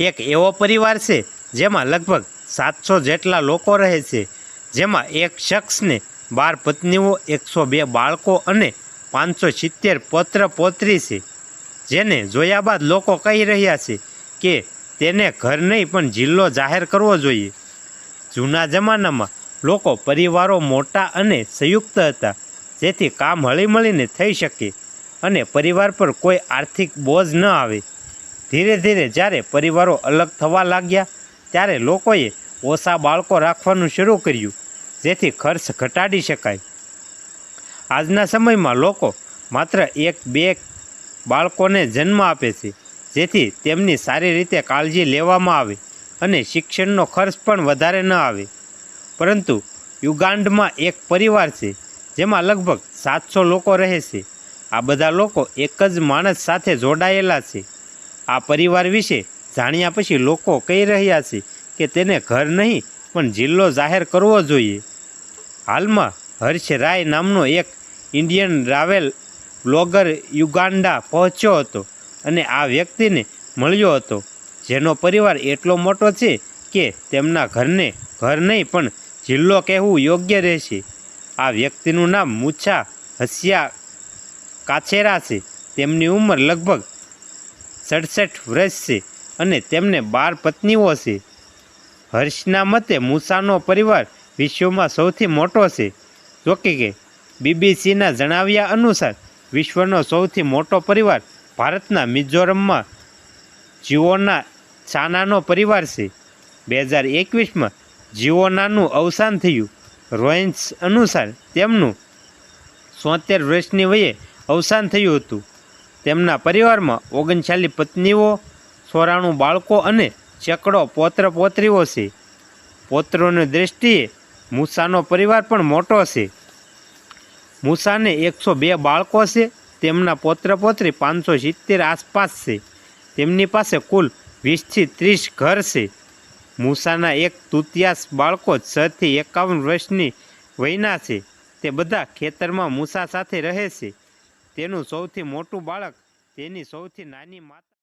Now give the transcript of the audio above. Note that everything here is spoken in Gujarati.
એક એવો પરિવાર છે જેમાં લગભગ સાતસો જેટલા લોકો રહે છે. જેમાં એક શખ્સને બાર પત્નીઓ, એકસો બે બાળકો અને પાંચસો સિત્તેર પોત્ર પોત્રી છે. જેને જોયા બાદ લોકો કહી રહ્યા છે કે તેને ઘર નહીં, પણ જિલ્લો જાહેર કરવો જોઈએ. જૂના જમાનામાં લોકો પરિવારો મોટા અને સંયુક્ત હતા. જેથી કામ હળીમળીને થઈ શકે અને પરિવાર પર કોઈ આર્થિક બોજ ન આવે. ધીરે ધીરે જ્યારે પરિવારો અલગ થવા લાગ્યા, ત્યારે લોકોએ ઓછા બાળકો રાખવાનું શરૂ કર્યું, જેથી ખર્ચ ઘટાડી શકાય. આજના સમયમાં લોકો માત્ર એક બે બાળકોને જન્મ આપે છે, જેથી તેમની સારી રીતે કાળજી લેવામાં આવે અને શિક્ષણનો ખર્ચ પણ વધારે ન આવે. પરંતુ યુગાન્ડમાં એક પરિવાર છે, જેમાં લગભગ સાતસો લોકો રહે છે. આ બધા લોકો એક જ માણસ સાથે જોડાયેલા છે. આ પરિવાર વિશે જાણ્યા પછી લોકો કહી રહ્યા છે કે તેને ઘર નહીં, પણ જિલ્લો જાહેર કરવો જોઈએ. હાલમાં હર્ષ રાય નામનો એક ઇન્ડિયન ટ્રાવેલ બ્લોગર યુગાન્ડા પહોંચ્યો હતો અને આ વ્યક્તિને મળ્યો હતો. જેનો પરિવાર એટલો મોટો છે કે તેમના ઘરને ઘર નહીં, પણ જિલ્લો કહેવું યોગ્ય રહેશે. આ વ્યક્તિનું નામ મુછા હસિયા કાછેરા છે. તેમની ઉંમર લગભગ સડસઠ વર્ષ છે અને તેમને બાર પત્નીઓ છે. હર્ષના મતે મૂસાનો પરિવાર વિશ્વમાં સૌથી મોટો છે. જોકે કે બીબીસીના જણાવ્યા અનુસાર વિશ્વનો સૌથી મોટો પરિવાર ભારતના મિઝોરમમાં જીઓના છાનાનો પરિવાર છે. બે હજાર એકવીસમાં જીઓનાનું અવસાન થયું. રોયન્સ અનુસાર તેમનું સોતેર વર્ષની વયે અવસાન થયું હતું. તેમના પરિવારમાં ઓગણચાલીસ પત્નીઓ ચોરાણું બાળકો અને સેંકડો પૌત્ર પોત્રીઓ છે. પોત્રોની દૃષ્ટિએ મૂસાનો પરિવાર પણ મોટો છે. મૂસાને એકસો બે બાળકો છે. તેમના પોત્ર પોત્રી પાંચસો સિત્તેર આસપાસ છે. તેમની પાસે કુલ વીસથી ત્રીસ ઘર છે. મૂસાના એક તૃતીયાંશ બાળકો છથી એકાવન વર્ષની વયના છે. તે બધા ખેતરમાં મૂસા સાથે રહે છે. તેનું સૌથી મોટું બાળક તેની સૌથી નાની માતા